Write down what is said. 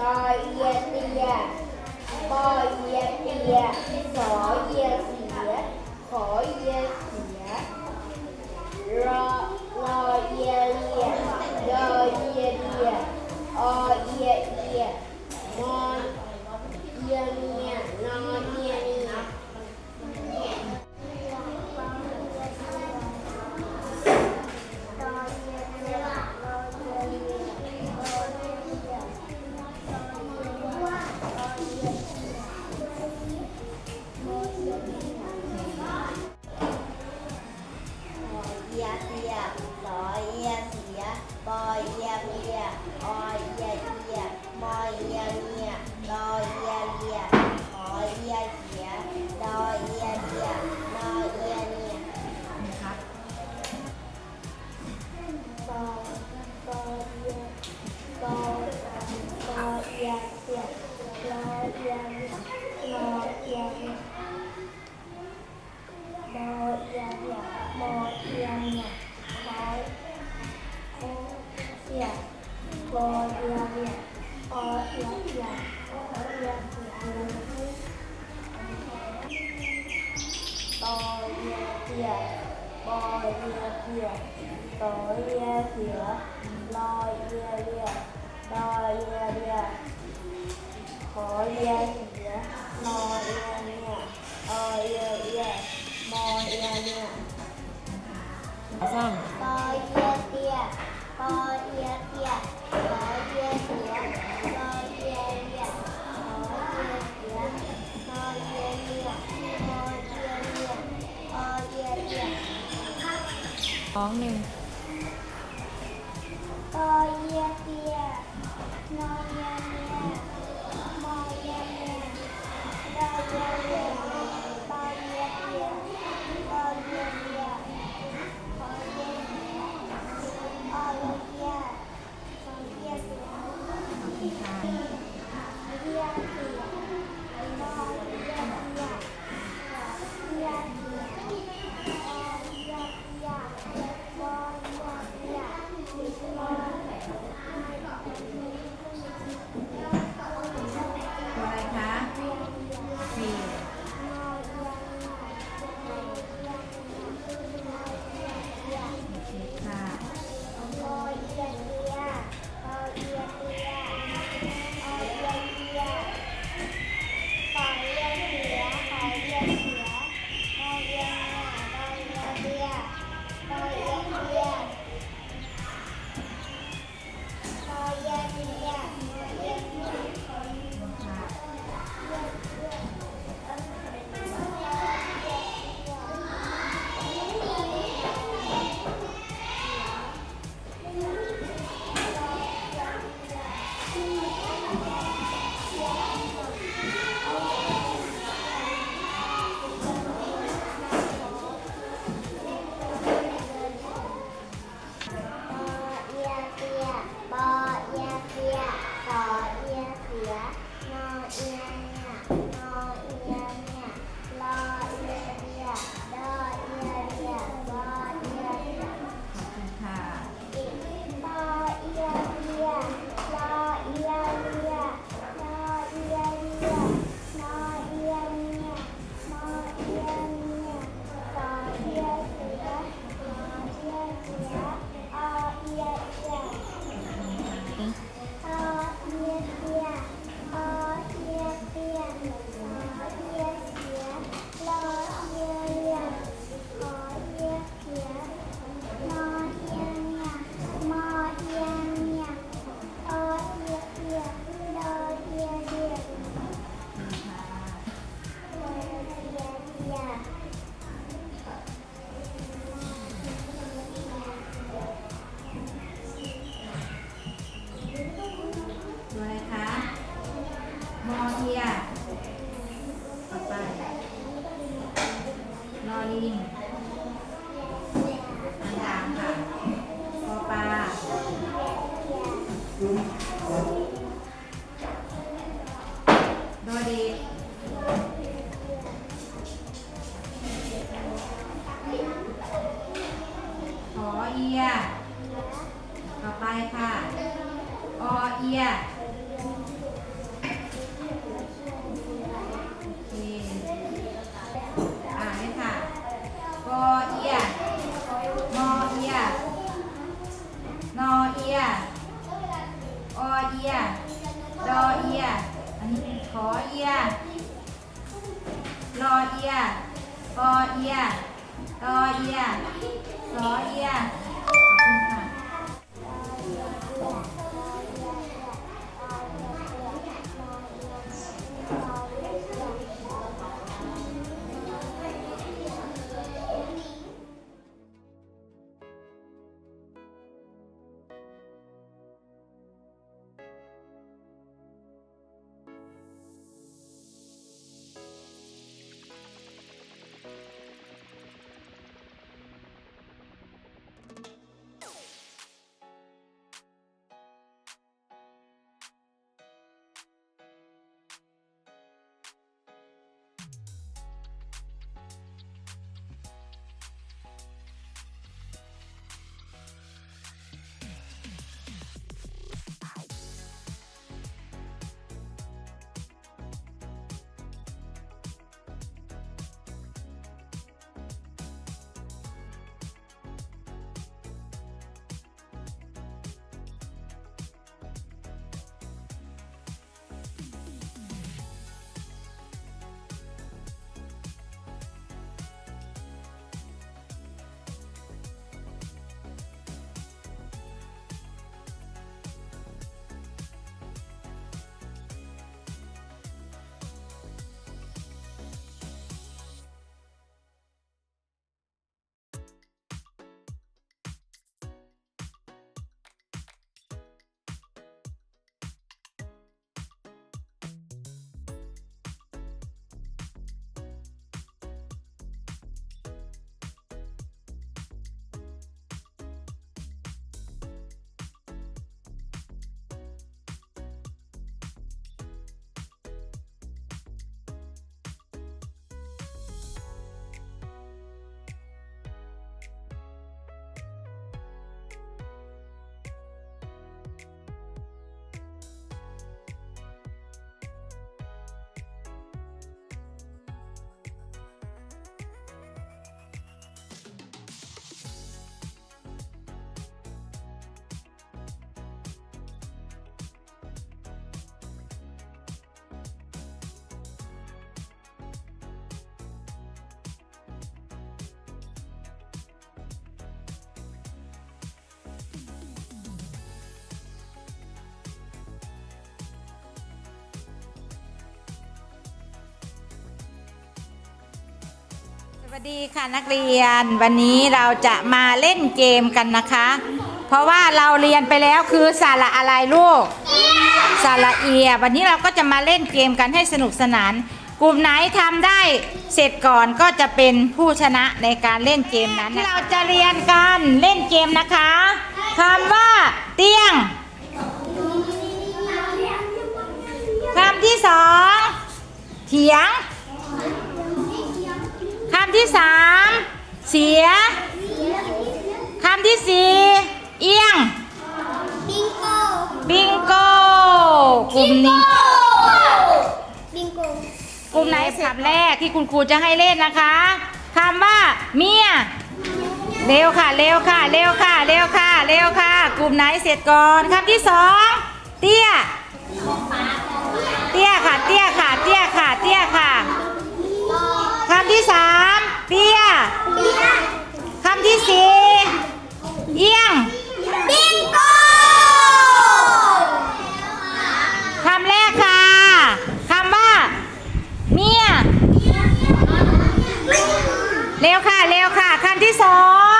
ตอเอียเตียปอเอียเตียสอเอีย เยียออยเยียเยียมอยเยียเยียรอยเยียเยียหอยเยียเยียรอยเยียเยียนอยเยียเยียนอียบอียเยียรอียรอีย บอเรือเนี่ยออเอียเอียออเอียคืออะไรตอเยียเตียบอเรียเตียตอเรียเสียลอยเรียเรียดอเยียเรียขอเรียเยียนอเรียเนี่ยออเยียเรียมอเยียเนี่ยร้างตอเยียเตีย ท้องหนึ่งโอเยเปียนอน out. the รอียปอเอียตอเอียสอเอีย สวัสดีค่ะนักเรียนวันนี้เราจะมาเล่นเกมกันนะคะ เพราะว่าเราเรียนไปแล้วคือสาระอะไรลูกสาระเอีย วันนี้เราก็จะมาเล่นเกมกันให้สนุกสนาน กลุ่มไหนทำได้เสร็จก่อนก็จะเป็นผู้ชนะในการเล่นเกมนั้นที่เราจะเรียนกันเล่นเกมนะคะคำว่า เตียงคำที่สองเถียงคำ ที่สามเสียคำที่สี่เอียง บิงโกบิงโกกลุ่มนี้ บิงโกกลุ่มไหนคำแรกที่คุณครูจะให้เล่นนะคะคำว่าเมียเร็วค่ะ เร็วค่ะ เร็วค่ะ เร็วค่ะ เร็วค่ะ กลุ่มไหนเสร็จก่อนคำที่สองเตี้ย เตี้ยค่ะ เตี้ยค่ะ เตี้ยค่ะ เตี้ยค่ะคำที่สาม เตี้ยคำที่สี่เอียงบิงโกคำแรกค่ะคำว่า เมียเร็วค่ะ เร็วค่ะคำที่สอง